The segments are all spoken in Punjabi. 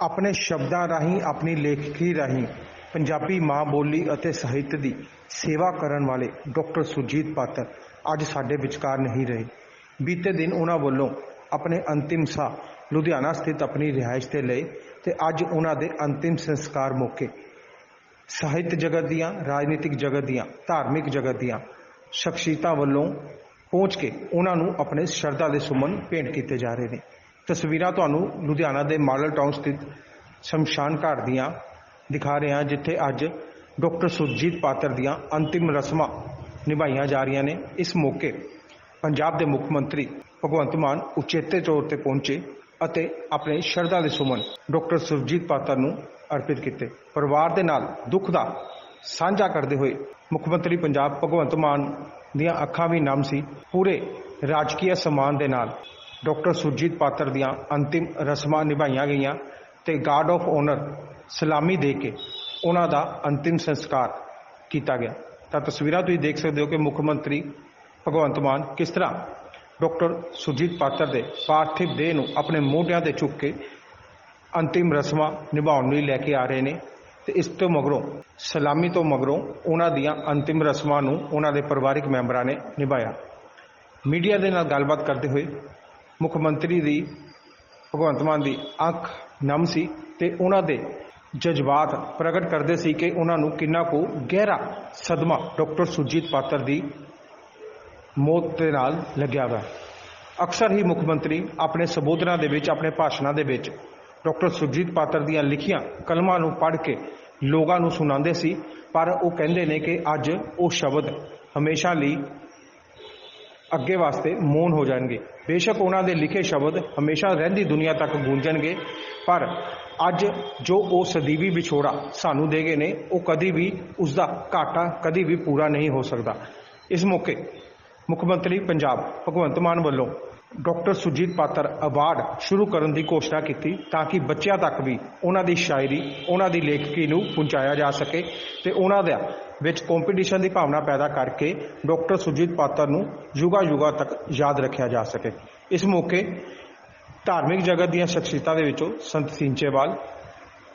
ਆਪਣੇ ਸ਼ਬਦਾਂ ਰਾਹੀਂ, ਆਪਣੀ ਲੇਖਕੀ ਰਾਹੀਂ, ਪੰਜਾਬੀ ਮਾਂ ਬੋਲੀ ਅਤੇ ਸਾਹਿਤ ਦੀ ਸੇਵਾ ਕਰਨ ਵਾਲੇ ਡਾਕਟਰ ਸੁਰਜੀਤ ਪਾਤਰ ਅੱਜ ਸਾਡੇ ਵਿਚਕਾਰ ਨਹੀਂ ਰਹੇ। ਬੀਤੇ ਦਿਨ ਉਹਨਾਂ ਵੱਲੋਂ ਆਪਣੇ ਅੰਤਿਮ ਸਾਹ ਲੁਧਿਆਣਾ ਸਥਿਤ ਆਪਣੀ ਰਿਹਾਇਸ਼ ਤੇ ਲਏ ਤੇ ਅੱਜ ਉਹਨਾਂ ਦੇ ਅੰਤਿਮ ਸੰਸਕਾਰ ਮੌਕੇ ਸਾਹਿਤ ਜਗਤ ਦੀਆਂ, ਰਾਜਨੀਤਿਕ ਜਗਤ ਦੀਆਂ, ਧਾਰਮਿਕ ਜਗਤ ਦੀਆਂ ਸ਼ਖਸੀਅਤਾਂ ਵੱਲੋਂ ਪਹੁੰਚ ਕੇ ਉਹਨਾਂ ਨੂੰ ਆਪਣੇ ਸ਼ਰਧਾ ਦੇ ਸੁਮਨ ਭੇਂਟ ਕੀਤੇ ਜਾ ਰਹੇ ਨੇ। ਤਸਵੀਰਾਂ ਤੁਹਾਨੂੰ ਲੁਧਿਆਣਾ ਦੇ ਮਾਡਲ ਟਾਊਨ ਸਥਿਤ ਸ਼ਮਸ਼ਾਨ ਘਾਟ ਦੀਆਂ ਦਿਖਾ ਰਹੇ ਹਾਂ, ਜਿੱਥੇ ਅੱਜ ਡਾਕਟਰ ਸੁਰਜੀਤ ਪਾਤਰ ਦੀਆਂ ਅੰਤਿਮ ਰਸਮਾਂ ਨਿਭਾਈਆਂ ਜਾ ਰਹੀਆਂ ਨੇ। ਇਸ ਮੌਕੇ ਪੰਜਾਬ ਦੇ ਮੁੱਖ ਮੰਤਰੀ ਭਗਵੰਤ ਮਾਨ ਉਚੇਤੇ ਤੌਰ ਤੇ ਪਹੁੰਚੇ ਅਤੇ ਆਪਣੇ ਸ਼ਰਧਾ ਦੇ ਸੁਮਨ ਡਾਕਟਰ ਸੁਰਜੀਤ ਪਾਤਰ ਨੂੰ ਅਰਪਿਤ ਕੀਤੇ। ਪਰਿਵਾਰ ਦੇ ਨਾਲ ਦੁੱਖ ਦਾ ਸਾਂਝਾ ਕਰਦੇ ਹੋਏ ਮੁੱਖ ਮੰਤਰੀ ਪੰਜਾਬ ਭਗਵੰਤ ਮਾਨ ਦੀਆਂ ਅੱਖਾਂ ਵੀ ਨਮ ਸੀ। ਪੂਰੇ ਰਾਜਕੀय ਸਨਮਾਨ ਦੇ ਨਾਲ ਡਾਕਟਰ ਸੁਰਜੀਤ ਪਾਤਰ ਦੀਆਂ ਅੰਤਿਮ ਰਸਮਾਂ ਨਿਭਾਈਆਂ ਗਈਆਂ ਤੇ ਗਾਰਡ ਆਫ ਓਨਰ ਸਲਾਮੀ ਦੇ ਕੇ ਉਹਨਾਂ ਦਾ ਅੰਤਿਮ ਸੰਸਕਾਰ ਕੀਤਾ ਗਿਆ। ਤਾਂ ਤਸਵੀਰਾਂ ਤੁਸੀਂ ਦੇਖ ਸਕਦੇ ਹੋ ਕਿ ਮੁੱਖ ਮੰਤਰੀ ਭਗਵੰਤ ਮਾਨ ਕਿਸ ਤਰ੍ਹਾਂ ਡਾਕਟਰ ਸੁਰਜੀਤ ਪਾਤਰ ਦੇ ਪਾਰਥਿਵ ਦੇਹ ਨੂੰ ਆਪਣੇ ਮੋਢਿਆਂ ਤੇ ਚੁੱਕ ਕੇ ਅੰਤਿਮ ਰਸਮਾਂ ਨਿਭਾਉਣ ਲਈ ਲੈ ਕੇ ਆ ਰਹੇ ਨੇ ਤੇ ਇਸ ਤੋਂ ਮਗਰੋਂ, ਸਲਾਮੀ ਤੋਂ ਮਗਰੋਂ ਉਹਨਾਂ ਦੀਆਂ ਅੰਤਿਮ ਰਸਮਾਂ ਨੂੰ ਉਹਨਾਂ ਦੇ ਪਰਿਵਾਰਕ ਮੈਂਬਰਾਂ ਨੇ ਨਿਭਾਇਆ। ਮੀਡੀਆ ਦੇ ਨਾਲ ਗੱਲਬਾਤ ਕਰਦੇ ਹੋਏ ਮੁੱਖ ਮੰਤਰੀ ਦੀ, ਭਗਵੰਤ ਮਾਨ ਦੀ ਅੱਖ ਨਮ ਸੀ ਤੇ ਉਹਨਾਂ ਦੇ ਜਜ਼ਬਾਤ ਪ੍ਰਗਟ ਕਰਦੇ ਸੀ ਕਿ ਉਹਨਾਂ ਨੂੰ ਕਿੰਨਾ ਕੁ ਗਹਿਰਾ ਸਦਮਾ ਡਾਕਟਰ ਸੁਰਜੀਤ ਪਾਤਰ ਦੀ ਮੌਤ ਦੇ ਨਾਲ ਲੱਗਿਆ ਵਾ। ਅਕਸਰ ਹੀ ਮੁੱਖ ਮੰਤਰੀ ਆਪਣੇ ਸੰਬੋਧਨਾਂ ਦੇ ਵਿੱਚ, ਆਪਣੇ ਭਾਸ਼ਣਾਂ ਦੇ ਵਿੱਚ ਡਾਕਟਰ ਸੁਰਜੀਤ ਪਾਤਰ ਦੀਆਂ ਲਿਖੀਆਂ ਕਲਮਾਂ ਨੂੰ ਪੜ੍ਹ ਕੇ ਲੋਕਾਂ ਨੂੰ ਸੁਣਾਉਂਦੇ ਸੀ, ਪਰ ਉਹ ਕਹਿੰਦੇ ਨੇ ਕਿ ਅੱਜ ਉਹ ਸ਼ਬਦ ਹਮੇਸ਼ਾ ਲਈ ਅੱਗੇ ਵਾਸਤੇ ਮੌਨ ਹੋ ਜਾਣਗੇ। ਬੇਸ਼ੱਕ ਉਹਨਾਂ ਦੇ ਲਿਖੇ ਸ਼ਬਦ ਹਮੇਸ਼ਾ ਰਹਿੰਦੀ ਦੁਨੀਆ ਤੱਕ ਗੂੰਜਣਗੇ, ਪਰ ਅੱਜ ਜੋ ਉਹ ਸਦੀਵੀ ਵਿਛੋੜਾ ਸਾਨੂੰ ਦੇ ਗਏ ਨੇ, ਉਹ ਕਦੀ ਵੀ ਉਸ ਦਾ ਘਾਟਾ ਕਦੀ ਵੀ ਪੂਰਾ ਨਹੀਂ ਹੋ ਸਕਦਾ। ਇਸ ਮੌਕੇ ਮੁੱਖ ਮੰਤਰੀ ਪੰਜਾਬ ਭਗਵੰਤ ਮਾਨ ਵੱਲੋਂ ਡਾਕਟਰ ਸੁਰਜੀਤ ਪਾਤਰ ਅਵਾਰਡ ਸ਼ੁਰੂ ਕਰਨ ਦੀ ਘੋਸ਼ਣਾ ਕੀਤੀ ਤਾਂ ਕਿ ਬੱਚਿਆਂ ਤੱਕ ਵੀ ਉਹਨਾਂ ਦੀ ਸ਼ਾਇਰੀ, ਉਹਨਾਂ ਦੀ ਲੇਖਕੀ ਨੂੰ ਪਹੁੰਚਾਇਆ ਜਾ ਸਕੇ ਤੇ ਉਹਨਾਂ ਦਾ ਵਿੱਚ ਕੰਪੀਟੀਸ਼ਨ ਦੀ ਭਾਵਨਾ ਪੈਦਾ ਕਰਕੇ ਡਾਕਟਰ ਸੁਰਜੀਤ ਪਾਤਰ ਨੂੰ ਯੁਗਾ ਯੁਗਾ ਤੱਕ ਯਾਦ ਰੱਖਿਆ ਜਾ ਸਕੇ। ਇਸ ਮੌਕੇ ਧਾਰਮਿਕ ਜਗਤ ਦੀਆਂ ਸ਼ਖਸੀਅਤਾਂ ਦੇ ਵਿੱਚੋਂ ਸੰਤ ਸਿੰਚੇਵਾਲ,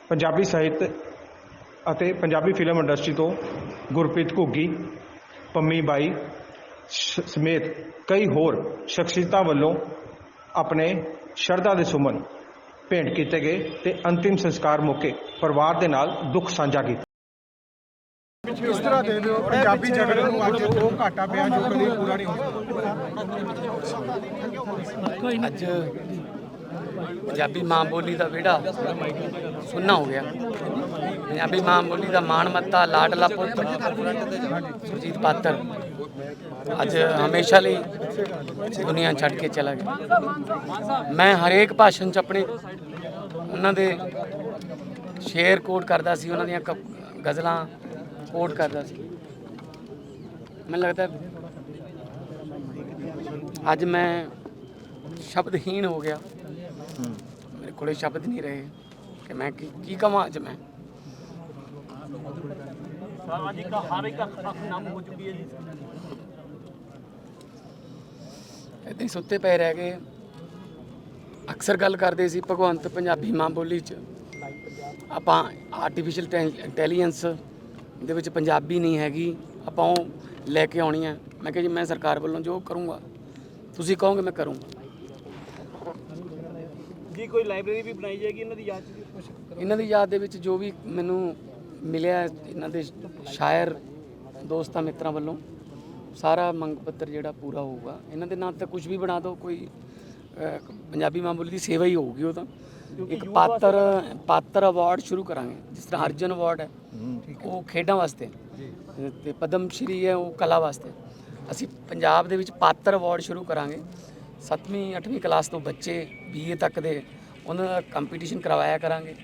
ਪੰਜਾਬੀ ਸਾਹਿਤ ਅਤੇ ਪੰਜਾਬੀ ਫਿਲਮ ਇੰਡਸਟਰੀ ਤੋਂ ਗੁਰਪ੍ਰੀਤ ਘੁੱਗੀ, ਪੰਮੀ ਬਾਈ ਸਮੇਤ ਕਈ ਹੋਰ ਸ਼ਖਸੀਅਤਾਂ ਵੱਲੋਂ ਆਪਣੇ ਸ਼ਰਧਾ ਦੇ ਸੁਮਨ ਭੇਂਟ ਕੀਤੇ ਗਏ ਤੇ ਅੰਤਿਮ ਸੰਸਕਾਰ ਮੌਕੇ ਪਰਿਵਾਰ ਦੇ ਨਾਲ ਦੁੱਖ ਸਾਂਝਾ ਕੀਤਾ। ਇਸ ਤਰ੍ਹਾਂ ਦੇ ਦਿਓ ਪੰਜਾਬੀ ਜਗਤ ਨੂੰ ਅੱਜ ਉਹ ਘਾਟਾ ਪਿਆ ਜੋ ਕਦੇ ਪੂਰਾ ਨਹੀਂ ਹੋ ਸਕਦਾ। ਅੱਜ ਪੰਜਾਬੀ ਮਾਂ ਬੋਲੀ ਦਾ ਵਿਹੜਾ ਸੁੰਨਾ ਹੋ ਗਿਆ। ਪੰਜਾਬੀ ਮਾਂ ਬੋਲੀ ਦਾ ਮਾਣ ਮੱਤਾ, ਲਾਡਲਾ ਪੁੱਤ ਸੁਰਜੀਤ ਪਾਤਰ ਅੱਜ ਹਮੇਸ਼ਾ ਲਈ ਦੁਨੀਆ ਛੱਡ ਕੇ ਚਲਾ ਗਿਆ। ਮੈਂ ਹਰੇਕ ਭਾਸ਼ਣ ਚ ਆਪਣੇ ਉਹਨਾਂ ਦੇ ਸ਼ੇਰ ਕੋਟ ਕਰਦਾ ਸੀ, ਉਹਨਾਂ ਦੀਆਂ ਕ- ਗਜ਼ਲਾਂ ਕੋਟ ਕਰਦਾ ਸੀ। ਮੈਨੂੰ ਲੱਗਦਾ ਅੱਜ ਮੈਂ ਸ਼ਬਦਹੀਣ ਹੋ ਗਿਆ। ਕੋਲੇ ਸ਼ਬਦ ਨਹੀਂ ਰਹੇ ਕਿ ਮੈਂ ਕੀ ਕੀ ਕਹਾਂ ਅੱਜ ਮੈਂ? ਅੱਜ ਇੱਕ ਜੀ। ਸੁੱਤੇ ਪਏ ਰਹਿ ਗਏ ਅਕਸਰ ਗੱਲ ਕਰਦੇ ਸੀ ਭਗਵੰਤ ਪੰਜਾਬੀ ਮਾਂ ਬੋਲੀ ਚ। ਆਪਾਂ ਆਰਟੀਫੀਸ਼ੀਅਲ ਇੰਟੈਲੀਜੈਂਸ ਦੇ ਵਿੱਚ ਪੰਜਾਬੀ ਨਹੀਂ ਹੈਗੀ ਆਪਾਂ ਉਹ ਲੈ ਕੇ ਆਉਣੀ ਹੈ। ਮੈਂ ਕਿਹਾ ਜੀ ਮੈਂ ਸਰਕਾਰ ਵੱਲੋਂ ਜੋ ਕਰੂੰਗਾ ਤੁਸੀਂ ਕਹੋਗੇ ਮੈਂ ਕਰੂੰਗਾ। ਵੀ ਕੋਈ ਲਾਇਬ੍ਰੇਰੀ ਵੀ ਬਣਾਈ ਜਾਏਗੀ ਇਹਨਾਂ ਦੀ ਯਾਦ 'ਚ? ਵੀ ਕੁਝ ਇਹਨਾਂ ਦੀ ਯਾਦ ਦੇ ਵਿੱਚ ਜੋ ਵੀ ਮੈਨੂੰ ਮਿਲਿਆ ਇਹਨਾਂ ਦੇ ਸ਼ਾਇਰ ਦੋਸਤਾਂ ਮਿੱਤਰਾਂ ਵੱਲੋਂ ਸਾਰਾ ਮੰਗ ਪੱਤਰ ਜਿਹੜਾ ਪੂਰਾ ਹੋਊਗਾ। ਇਹਨਾਂ ਦੇ ਨਾਂ ਤੇ ਕੁਝ ਵੀ ਬਣਾ ਦਿਓ ਕੋਈ ਪੰਜਾਬੀ ਮਾਂ ਬੋਲੀ ਦੀ ਸੇਵਾ ਹੀ ਹੋਊਗੀ ਉਹ ਤਾਂ। ਇੱਕ ਪਾਤਰ ਪਾਤਰ ਅਵਾਰਡ ਸ਼ੁਰੂ ਕਰਾਂਗੇ ਜਿਸ ਤਰ੍ਹਾਂ ਅਰਜਨ ਅਵਾਰਡ ਹੈ ਉਹ ਖੇਡਾਂ ਵਾਸਤੇ। ਤੇ ਪਦਮ ਸ਼੍ਰੀ ਹੈ ਉਹ ਕਲਾ ਵਾਸਤੇ। ਅਸੀਂ ਪੰਜਾਬ ਦੇ ਵਿੱਚ ਪਾਤਰ ਅਵਾਰਡ ਸ਼ੁਰੂ ਕਰਾਂਗੇ। 7ਵੀਂ 8ਵੀਂ ਕਲਾਸ ਤੋਂ ਬੱਚੇ ਬੀਏ ਤੱਕ ਦੇ ਉਹਨਾਂ ਦਾ ਕੰਪੀਟੀਸ਼ਨ ਕਰਵਾਇਆ ਕਰਾਂਗੇ।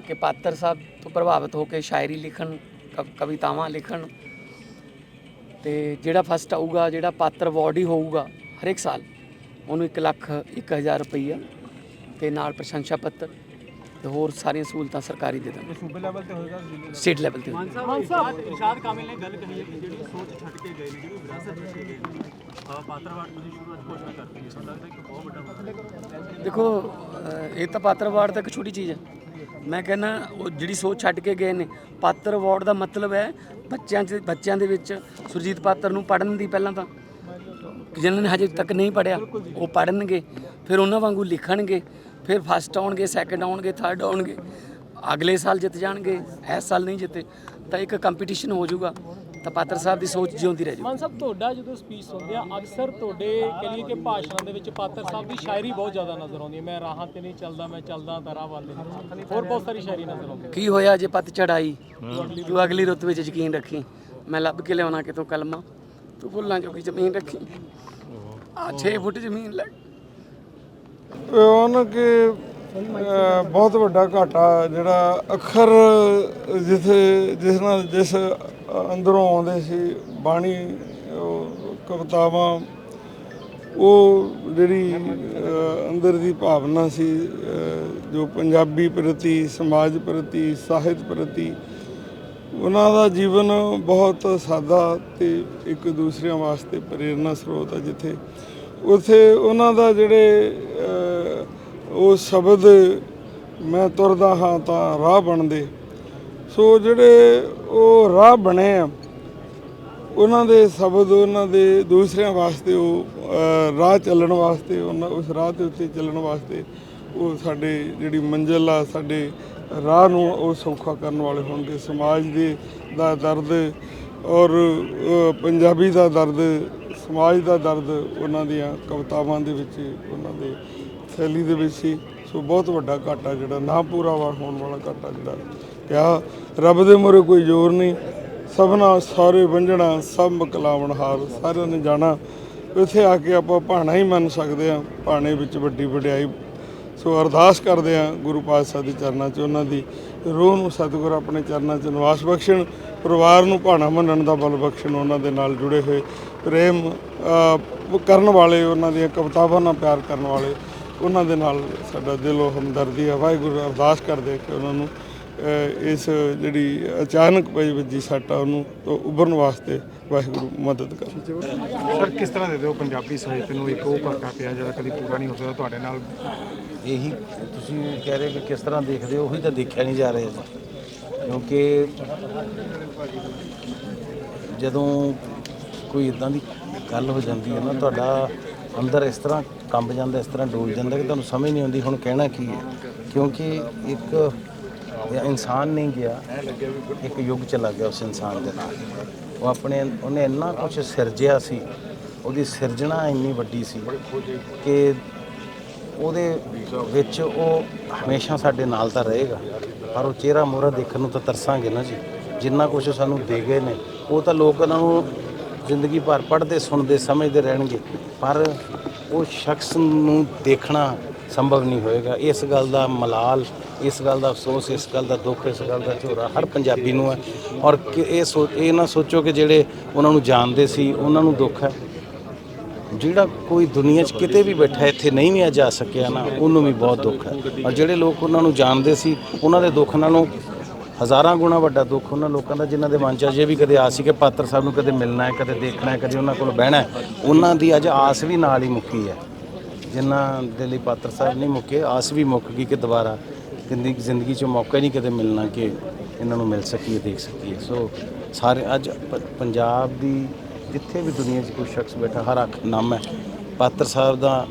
ਕਿ ਪਾਤਰ ਸਾਹਿਬ ਤੋਂ ਪ੍ਰਭਾਵਿਤ ਹੋ ਕੇ ਸ਼ਾਇਰੀ ਲਿਖਣ ਕ- ਕਵਿਤਾਵਾਂ ਲਿਖਣ। ਤੇ ਜਿਹੜਾ ਫਸਟ ਆਊਗਾ, ਜਿਹੜਾ ਪਾਤਰ ਅਵਾਰਡ ਹੀ ਹੋਊਗਾ ਹਰ ਇੱਕ ਸਾਲ, ਉਹਨੂੰ 1 ਲੱਖ 1000 ਰੁਪਈਆ ਤੇ ਨਾਲ ਪ੍ਰਸ਼ੰਸਾ ਪੱਤਰ। ਤੇ ਹੋਰ ਸਾਰੀਆਂ ਸਹੂਲਤਾਂ ਸਰਕਾਰੀ ਦੇ ਦਾਂਗੇ ਸੂਬੇ ਲੈਵਲ ਤੇ ਹੋਏਗਾ ਸਟੇਟ ਲੈਵਲ ਤੇ ਹੋਏਗਾ। ਮਾਨ ਸਾਹਿਬ ਇਰਸ਼ਾਦ ਕਾਮਿਲ ਨੇ ਗੱਲ ਕਹੀ ਹੈ ਜਿਹੜੀ ਸੋਚ ਛੱਡ ਕੇ ਗਏ ਨੇ ਜਿਹੜੀ ਵਿਰਾਸਤ ਛੱਡ ਕੇ ਗਏ ਨੇ ਆ ਪਾਤਰਵਾੜ ਤੁਸੀਂ ਸ਼ੁਰੂਆਤ ਘੋਸ਼ਣਾ ਕਰਤੀ ਹੈ। ਸਾਨੂੰ ਲੱਗਦਾ ਕਿ ਬਹੁਤ ਵੱਡਾ ਮਸਲਾ ਦੇਖੋ ਇਹ ਤਾਂ ਪਾਤਰ ਵਾਰਡ ਤਾਂ ਇੱਕ ਛੋਟੀ ਚੀਜ਼ ਹੈ। ਮੈਂ ਕਹਿੰਦਾ ਉਹ ਜਿਹੜੀ ਸੋਚ ਛੱਡ ਕੇ ਗਏ ਨੇ ਪਾਤਰ ਅਵਾਰਡ ਦਾ ਮਤਲਬ ਹੈ ਬੱਚਿਆਂ 'ਚ ਬੱਚਿਆਂ ਦੇ ਵਿੱਚ ਸੁਰਜੀਤ ਪਾਤਰ ਨੂੰ ਪੜਨ ਦੀ ਪਹਿਲਾਂ ਤਾਂ। ਜਿਨ੍ਹਾਂ ਨੇ ਹਜੇ ਤੱਕ ਨਹੀਂ ਪੜਿਆ ਉਹ ਪੜਨਗੇ ਫਿਰ ਉਹਨਾਂ ਵਾਂਗੂ ਲਿਖਣਗੇ। ਫਿਰ ਫਸਟ ਆਉਣਗੇ ਸੈਕੰਡ ਆਉਣਗੇ ਥਰਡ ਆਉਣਗੇ। ਅਗਲੇ ਸਾਲ ਜਿੱਤ ਜਾਣਗੇ ਇਸ ਸਾਲ ਨਹੀਂ ਜਿੱਤੇ ਤਾਂ ਇੱਕ ਕੰਪੀਟੀਸ਼ਨ ਹੋ ਜਾਊਗਾ। ਤਾਂ ਪਾਤਰ ਸਾਹਿਬ ਦੀ ਸੋਚ ਜਿਉਂਦੀ ਰਹਿ ਜਾਊਗੀ। ਮਾਨ ਸਾਹਿਬ ਤੁਹਾਡਾ ਜਦੋਂ ਸਪੀਚ ਸੁਣਦੇ ਆ ਅਕਸਰ ਤੁਹਾਡੇ ਕਹ ਲਈਏ ਕਿ ਭਾਸ਼ਣਾਂ ਦੇ ਵਿੱਚ ਪਾਤਰ ਸਾਹਿਬ ਦੀ ਸ਼ਾਇਰੀ ਬਹੁਤ ਜ਼ਿਆਦਾ ਨਜ਼ਰ ਆਉਂਦੀ ਹੈ। ਮੈਂ ਰਾਹਾਂ ਤੇ ਨਹੀਂ ਚੱਲਦਾ ਮੈਂ ਚੱਲਦਾ ਤਾਂ ਰਾਹ ਵਾਲੇ। ਹੋਰ ਬਹੁਤ ਸਾਰੀ ਸ਼ਾਇਰੀ ਨਜ਼ਰ ਆਉਂਦੀ ਕੀ ਹੋਇਆ ਜੇ ਪੱਤ ਚੜਾਈ? ਤੂੰ ਅਗਲੀ ਰੁੱਤ ਵਿੱਚ ਯਕੀਨ ਰੱਖੀ। ਮੈਂ ਲੱਭ ਕੇ ਲਿਆਉਣਾ ਕਿਤੋਂ ਕਲਮਾ? ਤੂੰ ਫੁੱਲਾਂ ਜੋਗੀ ਜ਼ਮੀਨ ਰੱਖੀ। ਆ 6 ਫੁੱਟ ਜ਼ਮੀਨ ਲੈ। ਉਹਨਾਂ ਕਿ ਬਹੁਤ ਵੱਡਾ ਘਾਟਾ ਜਿਹੜਾ ਅੱਖਰ ਜਿਥੇ, ਜਿਸ ਨਾਲ ਜਿਸ ਅੰਦਰੋਂ ਆਉਂਦੇ ਸੀ, ਬਾਣੀ, ਉਹ ਕਵਿਤਾਵਾਂ, ਉਹ ਜਿਹੜੀ ਅੰਦਰ ਦੀ ਭਾਵਨਾ ਸੀ ਜੋ ਪੰਜਾਬੀ ਪ੍ਰਤੀ, ਸਮਾਜ ਪ੍ਰਤੀ, ਸਾਹਿਤ ਪ੍ਰਤੀ, ਉਹਨਾਂ ਦਾ ਜੀਵਨ ਬਹੁਤ ਸਾਦਾ ਤੇ ਇੱਕ ਦੂਸਰਿਆਂ ਵਾਸਤੇ ਪ੍ਰੇਰਨਾ ਸਰੋਤ ਹੈ ਜਿੱਥੇ, ਉਥੇ ਉਹਨਾਂ ਦਾ ਜਿਹੜੇ ਉਹ ਸ਼ਬਦ ਮੈਂ ਤੁਰਦਾ ਹਾਂ ਤਾਂ ਰਾਹ ਬਣਦੇ। ਸੋ ਜਿਹੜੇ ਉਹ ਰਾਹ ਬਣੇ ਆ, ਉਹਨਾਂ ਦੇ ਸ਼ਬਦ ਉਹਨਾਂ ਦੇ ਦੂਸਰਿਆਂ ਵਾਸਤੇ ਉਹ ਰਾਹ ਚੱਲਣ ਵਾਸਤੇ, ਉਹਨਾਂ ਉਸ ਰਾਹ ਦੇ ਉੱਤੇ ਚੱਲਣ ਵਾਸਤੇ ਉਹ ਸਾਡੇ ਜਿਹੜੀ ਮੰਜ਼ਿਲ ਆ, ਸਾਡੇ ਰਾਹ ਨੂੰ ਉਹ ਸੌਖਾ ਕਰਨ ਵਾਲੇ ਹੋਣਗੇ। ਸਮਾਜ ਦੇ ਦਾ ਦਰਦ ਔਰ ਪੰਜਾਬੀ ਦਾ ਦਰਦ ਸਮਾਜ ਦਾ ਦਰਦ ਉਹਨਾਂ ਦੀਆਂ ਕਵਿਤਾਵਾਂ ਦੇ ਵਿੱਚ, ਉਹਨਾਂ ਦੇ ਸ਼ੈਲੀ ਦੇ ਵਿੱਚ ਸੀ। ਸੋ ਬਹੁਤ ਵੱਡਾ ਘਾਟਾ ਜਿਹੜਾ, ਨਾ ਪੂਰਾ ਵਾ- ਹੋਣ ਵਾਲਾ ਘਾਟਾ ਜਿਹੜਾ ਕਿਹਾ, ਰੱਬ ਦੇ ਮੂਹਰੇ ਕੋਈ ਜ਼ੋਰ ਨਹੀਂ। ਸਭਨਾ ਸਾਰੇ ਵੰਝਣਾ, ਸਭ ਮਕਲਾਵਣ ਹਾਰ, ਸਾਰਿਆਂ ਨੇ ਜਾਣਾ। ਇੱਥੇ ਆ ਕੇ ਆਪਾਂ ਭਾਣਾ ਹੀ ਮੰਨ ਸਕਦੇ ਆ ਭਾਣੇ ਵਿੱਚ ਵੱਡੀ ਵਡਿਆਈ ਸੋ ਅਰਦਾਸ ਕਰਦੇ ਆ ਗੁਰੂ ਪਾਤਸ਼ਾਹ ਦੇ ਚਰਨਾਂ 'ਚ, ਉਹਨਾਂ ਦੀ ਰੂਹ ਨੂੰ ਸਤਿਗੁਰ ਆਪਣੇ ਚਰਨਾਂ 'ਚ ਨਿਵਾਸ ਬਖਸ਼ਣ, ਪਰਿਵਾਰ ਨੂੰ ਭਾਣਾ ਮੰਨਣ ਦਾ ਬਲ ਬਖਸ਼ਣ, ਉਹਨਾਂ ਦੇ ਨਾਲ ਜੁੜੇ ਹੋਏ ਪ੍ਰੇਮ ਕਰਨ ਵਾਲੇ, ਉਹਨਾਂ ਦੀਆਂ ਕਵਿਤਾਵਾਂ ਨਾਲ ਪਿਆਰ ਕਰਨ ਵਾਲੇ, ਉਹਨਾਂ ਦੇ ਨਾਲ ਸਾਡਾ ਦਿਲੋਂ ਹਮਦਰਦੀ ਹੈ ਵਾਹਿਗੁਰੂ ਅਰਦਾਸ ਕਰਦੇ ਕਿ ਉਹਨਾਂ ਨੂੰ ਇਸ ਜਿਹੜੀ ਅਚਾਨਕ ਪਈ ਵੱਜੀ ਸੱਟ ਆ, ਉਹਨੂੰ ਤੋਂ ਉਭਰਨ ਵਾਸਤੇ ਵਾਹਿਗੁਰੂ ਮਦਦ ਕਰਨ ਸਰ ਕਿਸ ਤਰ੍ਹਾਂ ਦੇ ਦਿਓ ਪੰਜਾਬੀ ਸਾਹਿਤ ਨੂੰ? ਇੱਕ ਉਹ ਘਾਟਾ ਪਿਆ ਜਿਹੜਾ ਕਦੀ ਪੂਰਾ ਨਹੀਂ ਹੋ ਸਕਦਾ ਤੁਹਾਡੇ ਨਾਲ। ਇਹੀ ਤੁਸੀਂ ਕਹਿ ਰਹੇ ਕਿ ਕਿਸ ਤਰ੍ਹਾਂ ਦੇਖਦੇ ਹੋ ਉਹੀ ਤਾਂ ਦੇਖਿਆ ਨਹੀਂ ਜਾ ਰਿਹਾ ਕਿਉਂਕਿ ਜਦੋਂ ਕੋਈ ਇਦਾਂ ਦੀ ਗੱਲ ਹੋ ਜਾਂਦੀ ਹੈ ਨਾ ਤੁਹਾਡਾ ਅੰਦਰ ਇਸ ਤਰ੍ਹਾਂ ਕੰਬ ਜਾਂਦਾ ਇਸ ਤਰ੍ਹਾਂ ਡੋਲ ਜਾਂਦਾ ਕਿ ਤੁਹਾਨੂੰ ਸਮਝ ਨਹੀਂ ਆਉਂਦੀ ਹੁਣ ਕਹਿਣਾ ਕੀ ਹੈ। ਕਿਉਂਕਿ ਇੱਕ ਇਹ ਇਨਸਾਨ ਨਹੀਂ ਗਿਆ। ਇੱਕ ਯੁੱਗ ਚਲਾ ਗਿਆ ਉਸ ਇਨਸਾਨ ਦੇ ਨਾਲ। ਉਹ ਆਪਣੇ, ਉਹਨੇ ਇੰਨਾ ਕੁਝ ਸਿਰਜਿਆ ਸੀ। ਉਹਦੀ ਸਿਰਜਣਾ ਇੰਨੀ ਵੱਡੀ ਸੀ ਕਿ ਉਹਦੇ ਵਿੱਚ ਉਹ ਹਮੇਸ਼ਾ ਸਾਡੇ ਨਾਲ ਤਾਂ ਰਹੇਗਾ। ਪਰ ਉਹ ਚਿਹਰਾ ਮੋਹਰਾ ਦੇਖਣ ਨੂੰ ਤਾਂ ਤਰਸਾਂਗੇ ਨਾ ਜੀ। ਜਿੰਨਾ ਕੁਝ ਸਾਨੂੰ ਦੇ ਗਏ ਨੇ, ਉਹ ਤਾਂ ਲੋਕ ਉਹਨਾਂ ਨੂੰ ਜ਼ਿੰਦਗੀ ਭਰ ਪੜ੍ਹਦੇ, ਸੁਣਦੇ, ਸਮਝਦੇ ਰਹਿਣਗੇ। ਪਰ ਉਹ ਸ਼ਖਸ ਨੂੰ ਦੇਖਣਾ ਸੰਭਵ ਨਹੀਂ ਹੋਏਗਾ। ਇਸ ਗੱਲ ਦਾ ਮਲਾਲ, ਇਸ ਗੱਲ ਦਾ ਅਫਸੋਸ, ਇਸ ਗੱਲ ਦਾ ਦੁੱਖ, ਇਸ ਗੱਲ ਦਾ ਝੋਰਾ ਹਰ ਪੰਜਾਬੀ ਨੂੰ ਹੈ। ਔਰ ਕਿ ਇਹ ਸੋਚ ਇਹ ਨਾ ਸੋਚੋ ਕਿ ਜਿਹੜੇ ਉਹਨਾਂ ਨੂੰ ਜਾਣਦੇ ਸੀ, ਉਹਨਾਂ ਨੂੰ ਦੁੱਖ ਹੈ। ਜਿਹੜਾ ਕੋਈ ਦੁਨੀਆ 'ਚ ਕਿਤੇ ਵੀ ਬੈਠਾ ਇੱਥੇ ਨਹੀਂ ਵੀ ਆ ਜਾ ਸਕਿਆ ਨਾ, ਉਹਨੂੰ ਵੀ ਬਹੁਤ ਦੁੱਖ ਹੈ। ਔਰ ਜਿਹੜੇ ਲੋਕ ਉਹਨਾਂ ਨੂੰ ਜਾਣਦੇ ਸੀ, ਉਹਨਾਂ ਦੇ ਦੁੱਖ ਨਾਲੋਂ ਹਜ਼ਾਰਾਂ ਗੁਣਾ ਵੱਡਾ ਦੁੱਖ ਉਹਨਾਂ ਲੋਕਾਂ ਦਾ, ਜਿਨ੍ਹਾਂ ਦੇ ਮਨ 'ਚ ਅਜੇ ਵੀ ਕਦੇ ਆਸ ਸੀ ਕਿ ਪਾਤਰ ਸਾਹਿਬ ਨੂੰ ਕਦੇ ਮਿਲਣਾ ਹੈ, ਕਦੇ ਦੇਖਣਾ ਹੈ, ਕਦੇ ਉਹਨਾਂ ਕੋਲ ਬਹਿਣਾ ਹੈ, ਉਹਨਾਂ ਦੀ ਅੱਜ ਆਸ ਵੀ ਨਾਲ ਹੀ ਮੁੱਕੀ ਹੈ। ਜਿਨ੍ਹਾਂ ਦੇ ਲਈ ਪਾਤਰ ਸਾਹਿਬ ਨਹੀਂ ਮੁੱਕੇ ਆਸ ਵੀ ਮੁੱਕ ਗਈ ਕਿ ਦੁਬਾਰਾ ਜ਼ਿੰਦਗੀ ਜ਼ਿੰਦਗੀ 'ਚ ਮੌਕਾ ਨਹੀਂ ਕਦੇ ਮਿਲਣਾ ਕਿ ਇਹਨਾਂ ਨੂੰ ਮਿਲ ਸਕੀਏ ਦੇਖ ਸਕੀਏ। ਸੋ ਸਾਰੇ ਅੱਜ ਪੰਜਾਬ ਦੀ ਜਿੱਥੇ ਵੀ ਦੁਨੀਆ 'ਚ ਕੋਈ ਸ਼ਖਸ ਬੈਠਾ ਹਰ ਅੱਖ ਨਮ ਹੈ। ਪਾਤਰ ਸਾਹਿਬ ਦਾ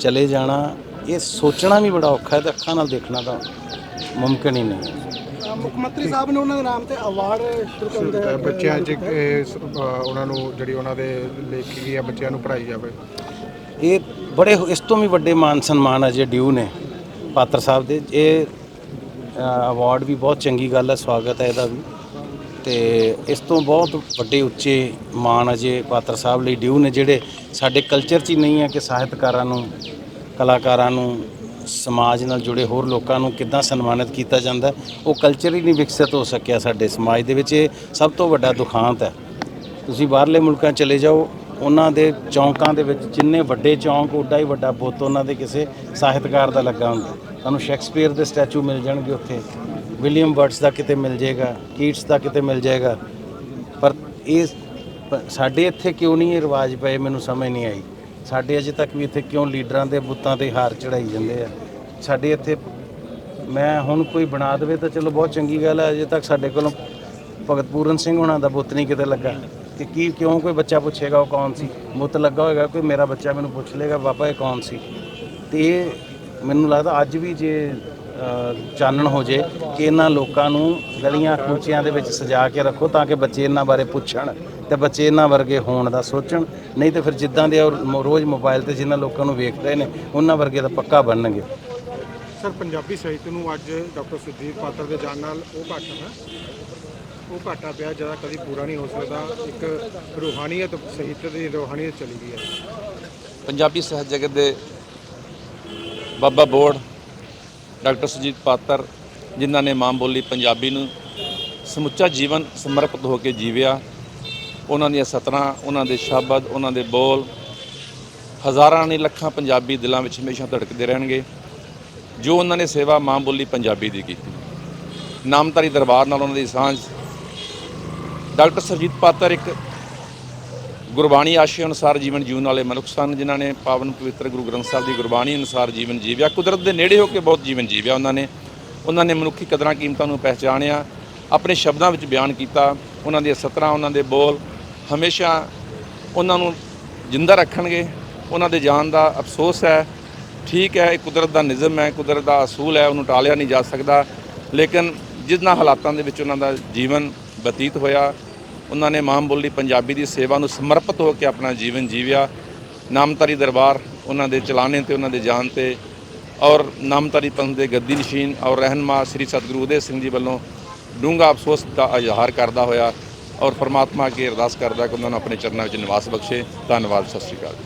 ਚਲੇ ਜਾਣਾ ਇਹ ਸੋਚਣਾ ਵੀ ਬੜਾ ਔਖਾ ਹੈ ਤੇ ਅੱਖਾਂ ਨਾਲ ਦੇਖਣਾ ਤਾਂ ਮੁਮਕਿਨ ਹੀ ਨਹੀਂ। ਮੁੱਖ ਮੰਤਰੀ ਸਾਹਿਬ ਨੇ ਉਹਨਾਂ ਦੇ ਨਾਮ ਤੇ ਅਵਾਰਡ ਸ਼ੁਰੂ ਕਰ ਬੱਚਿਆਂ 'ਚ ਉਹਨਾਂ ਨੂੰ ਜਿਹੜੀ ਉਹਨਾਂ ਦੇ ਲੇਖੀ ਆ ਬੱਚਿਆਂ ਨੂੰ ਪੜ੍ਹਾਈ ਜਾਵੇ। ਇਹ ਬੜੇ ਇਸ ਤੋਂ ਵੀ ਵੱਡੇ ਮਾਨ ਸਨਮਾਨ ਅਜੇ ਡਿਊ ਨੇ, ਪਾਤਰ ਸਾਹਿਬ ਦੇ। ਇਹ ਅਵਾਰਡ ਵੀ ਬਹੁਤ ਚੰਗੀ ਗੱਲ ਹੈ ਸਵਾਗਤ ਹੈ ਇਹਦਾ ਵੀ। ਤੇ ਇਸ ਤੋਂ ਬਹੁਤ ਵੱਡੇ ਉੱਚੇ ਮਾਣ ਅਜੇ ਪਾਤਰ ਸਾਹਿਬ ਲਈ ਡਿਊ ਨੇ, ਜਿਹੜੇ ਸਾਡੇ ਕਲਚਰ 'ਚ ਹੀ ਨਹੀਂ ਹੈ ਕਿ ਸਾਹਿਤਕਾਰਾਂ ਨੂੰ, ਕਲਾਕਾਰਾਂ ਨੂੰ, ਸਮਾਜ ਨਾਲ ਜੁੜੇ ਹੋਰ ਲੋਕਾਂ ਨੂੰ ਕਿੱਦਾਂ ਸਨਮਾਨਿਤ ਕੀਤਾ ਜਾਂਦਾ। ਉਹ ਕਲਚਰ ਹੀ ਨਹੀਂ ਵਿਕਸਿਤ ਹੋ ਸਕਿਆ ਸਾਡੇ ਸਮਾਜ ਦੇ ਵਿੱਚ। ਇਹ ਸਭ ਤੋਂ ਵੱਡਾ ਦੁਖਾਂਤ ਹੈ ਤੁਸੀਂ ਬਾਹਰਲੇ ਮੁਲਕਾਂ ਚਲੇ ਜਾਓ ਉਹਨਾਂ ਦੇ ਚੌਂਕਾਂ ਦੇ ਵਿੱਚ ਜਿੰਨੇ ਵੱਡੇ ਚੌਂਕ ਉੱਡਾ ਹੀ ਵੱਡਾ ਬੁੱਤ ਉਹਨਾਂ ਦੇ ਕਿਸੇ ਸਾਹਿਤਕਾਰ ਦਾ ਲੱਗਾ ਹੁੰਦਾ। ਤੁਹਾਨੂੰ ਸ਼ੈਕਸਪੀਅਰ ਦੇ ਸਟੈਚੂ ਮਿਲ ਜਾਣਗੇ ਉੱਥੇ। ਵਿਲੀਅਮ ਵਰਡਸ ਦਾ ਕਿਤੇ ਮਿਲ ਜਾਏਗਾ ਕੀਟਸ ਦਾ ਕਿਤੇ ਮਿਲ ਜਾਏਗਾ। ਪਰ ਇਹ ਸਾਡੇ ਇੱਥੇ ਕਿਉਂ ਨਹੀਂ ਇਹ ਰਿਵਾਜ ਪਏ, ਮੈਨੂੰ ਸਮਝ ਨਹੀਂ ਆਈ। ਸਾਡੇ ਅਜੇ ਤੱਕ ਵੀ ਇੱਥੇ ਕਿਉਂ ਲੀਡਰਾਂ ਦੇ ਬੁੱਤਾਂ ਤੇ ਹਾਰ ਚੜਾਈ ਜਾਂਦੇ ਆ? ਸਾਡੇ ਇੱਥੇ ਮੈਂ ਹੁਣ ਕੋਈ ਬਣਾ ਦੇਵੇ ਤਾਂ ਚਲੋ ਬਹੁਤ ਚੰਗੀ ਗੱਲ ਹੈ ਅਜੇ ਤੱਕ ਸਾਡੇ ਕੋਲੋਂ ਭਗਤ ਪੂਰਨ ਸਿੰਘ ਹੋਣਾ ਦਾ ਬੁੱਤ ਨਹੀਂ ਕਿਤੇ ਲੱਗਾ। ਕਿ ਕੀ ਕਿਉਂ ਕੋਈ ਬੱਚਾ ਪੁੱਛੇਗਾ ਉਹ ਕੌਣ ਸੀ? ਮੁੱਤ ਲੱਗਾ ਹੋਏਗਾ ਕਿ ਮੇਰਾ ਬੱਚਾ ਮੈਨੂੰ ਪੁੱਛ ਲੇਗਾ ਪਾਪਾ ਇਹ ਕੌਣ ਸੀ? ਤੇ ਇਹ ਮੈਨੂੰ ਲੱਗਦਾ ਅੱਜ ਵੀ ਜੇ ਚਾਨਣ ਹੋ ਜੇ ਕਿ ਇਹਨਾਂ ਲੋਕਾਂ ਨੂੰ ਗਲੀਆਂ ਕੂਚਿਆਂ ਦੇ ਵਿੱਚ ਸਜਾ ਕੇ ਰੱਖੋ ਤਾਂ ਕਿ ਬੱਚੇ ਇਹਨਾਂ ਬਾਰੇ ਪੁੱਛਣ ਤੇ ਬੱਚੇ ਇਹਨਾਂ ਵਰਗੇ ਹੋਣ ਦਾ ਸੋਚਣ। ਨਹੀਂ ਤੇ ਫਿਰ ਜਿੱਦਾਂ ਦੇ ਉਹ ਰੋਜ਼ ਮੋਬਾਈਲ ਤੇ ਜਿਨ੍ਹਾਂ ਲੋਕਾਂ ਨੂੰ ਵੇਖਦੇ ਨੇ, ਉਹਨਾਂ ਵਰਗੇ ਤਾਂ ਪੱਕਾ ਬਣਨਗੇ। ਸਰ, ਪੰਜਾਬੀ ਸਾਹਿਤ ਨੂੰ ਅੱਜ ਡਾਕਟਰ ਸੁਰਜੀਤ ਪਾਤਰ ਦੇ ਜਾਣ ਨਾਲ ਉਹ ਘਾਟਾ ਹੈ ਉਹ ਘਾਟਾ ਪਿਆ ਜਿਹੜਾ ਕਦੀ ਪੂਰਾ ਨਹੀਂ ਹੋ ਸਕਦਾ। ਇੱਕ ਰੂਹਾਨੀਅਤ ਸਾਹਿਤ ਦੀ ਰੂਹਾਨੀਅਤ ਚਲੀ ਗਈ ਹੈ। ਪੰਜਾਬੀ ਸਾਹਿਤ ਜਗਤ ਦੇ ਬਾਬਾ ਬੋੜ, ਡਾਕਟਰ ਸੁਜੀਤ ਪਾਤਰ, ਜਿਨ੍ਹਾਂ ਨੇ ਮਾਂ ਬੋਲੀ ਪੰਜਾਬੀ ਨੂੰ ਸਮੁੱਚਾ ਜੀਵਨ ਸਮਰਪਿਤ ਹੋ ਕੇ ਜੀਵਿਆ। ਉਹਨਾਂ ਦੀਆਂ ਸਤਰਾਂ, ਉਹਨਾਂ ਦੇ ਸ਼ਬਦ, ਉਹਨਾਂ ਦੇ ਬੋਲ ਹਜ਼ਾਰਾਂ ਨੇ ਲੱਖਾਂ ਪੰਜਾਬੀ ਦਿਲਾਂ ਵਿੱਚ ਹਮੇਸ਼ਾ ਧੜਕਦੇ ਰਹਿਣਗੇ। ਜੋ ਉਹਨਾਂ ਨੇ ਸੇਵਾ ਮਾਂ ਬੋਲੀ ਪੰਜਾਬੀ ਦੀ ਕੀਤੀ। ਨਾਮਧਾਰੀ ਦਰਬਾਰ ਨਾਲ ਉਹਨਾਂ ਦੀ ਸਾਂਝ ਡਾਕਟਰ ਸੁਰਜੀਤ ਪਾਤਰ ਇੱਕ ਗੁਰਬਾਣੀ ਆਸ਼ੇ ਅਨੁਸਾਰ ਜੀਵਨ ਜੀਉਣ ਵਾਲੇ ਮਨੁੱਖ ਸਨ, ਜਿਨ੍ਹਾਂ ਨੇ ਪਾਵਨ ਪਵਿੱਤਰ ਗੁਰੂ ਗ੍ਰੰਥ ਸਾਹਿਬ ਦੀ ਗੁਰਬਾਣੀ ਅਨੁਸਾਰ ਜੀਵਨ ਜੀਵਿਆ। ਕੁਦਰਤ ਦੇ ਨੇੜੇ ਹੋ ਕੇ ਬਹੁਤ ਜੀਵਨ ਜੀਵਿਆ ਉਹਨਾਂ ਨੇ। ਉਹਨਾਂ ਨੇ ਮਨੁੱਖੀ ਕਦਰਾਂ ਕੀਮਤਾਂ ਨੂੰ ਪਹਿਚਾਣਿਆ, ਆਪਣੇ ਸ਼ਬਦਾਂ ਵਿੱਚ ਬਿਆਨ ਕੀਤਾ, ਉਹਨਾਂ ਦੀਆਂ ਸਤਰਾਂ, ਉਹਨਾਂ ਦੇ ਬੋਲ। ਹਮੇਸ਼ਾ ਉਹਨਾਂ ਨੂੰ ਜਿੰਦਾ ਰੱਖਣਗੇ। ਉਹਨਾਂ ਦੇ ਜਾਣ ਦਾ ਅਫਸੋਸ ਹੈ। ਠੀਕ ਹੈ, ਇਹ ਕੁਦਰਤ ਦਾ ਨਿਜ਼ਮ ਹੈ, ਕੁਦਰਤ ਦਾ ਅਸੂਲ ਹੈ, ਉਹਨੂੰ ਟਾਲਿਆ ਨਹੀਂ ਜਾ ਸਕਦਾ। ਲੇਕਿਨ ਜਿਨ੍ਹਾਂ ਹਾਲਾਤਾਂ ਦੇ ਵਿੱਚ ਉਹਨਾਂ ਦਾ ਜੀਵਨ ਬਤੀਤ ਹੋਇਆ। ਉਹਨਾਂ ਨੇ ਮਾਂ ਬੋਲੀ ਪੰਜਾਬੀ ਦੀ ਸੇਵਾ ਨੂੰ ਸਮਰਪਿਤ ਹੋ ਕੇ ਆਪਣਾ ਜੀਵਨ ਜੀਵਿਆ। ਨਾਮਤਾਰੀ ਦਰਬਾਰ ਉਹਨਾਂ ਦੇ ਚਲਾਣੇ ਤੇ, ਉਹਨਾਂ ਦੇ ਜਾਣ ਤੇ ਔਰ ਨਾਮਤਾਰੀ ਪੰਥ ਦੇ ਗੱਦੀ ਨਸ਼ੀਨ ਔਰ ਰਹਿਨਮਾ ਸ੍ਰੀ ਸਤਿਗੁਰੂ ਉਦੇ ਸਿੰਘ ਜੀ ਵੱਲੋਂ ਡੂੰਘਾ ਅਫਸੋਸ ਦਾ ਇਜ਼ਹਾਰ ਕਰਦਾ ਹੋਇਆ ਔਰ ਪਰਮਾਤਮਾ ਅੱਗੇ ਅਰਦਾਸ ਕਰਦਾ ਕਿ ਉਹਨਾਂ ਨੂੰ ਆਪਣੇ ਚਰਨਾਂ ਵਿੱਚ ਨਿਵਾਸ ਬਖਸ਼ੇ। ਧੰਨਵਾਦ, ਸਤਿ ਸ਼੍ਰੀ ਅਕਾਲ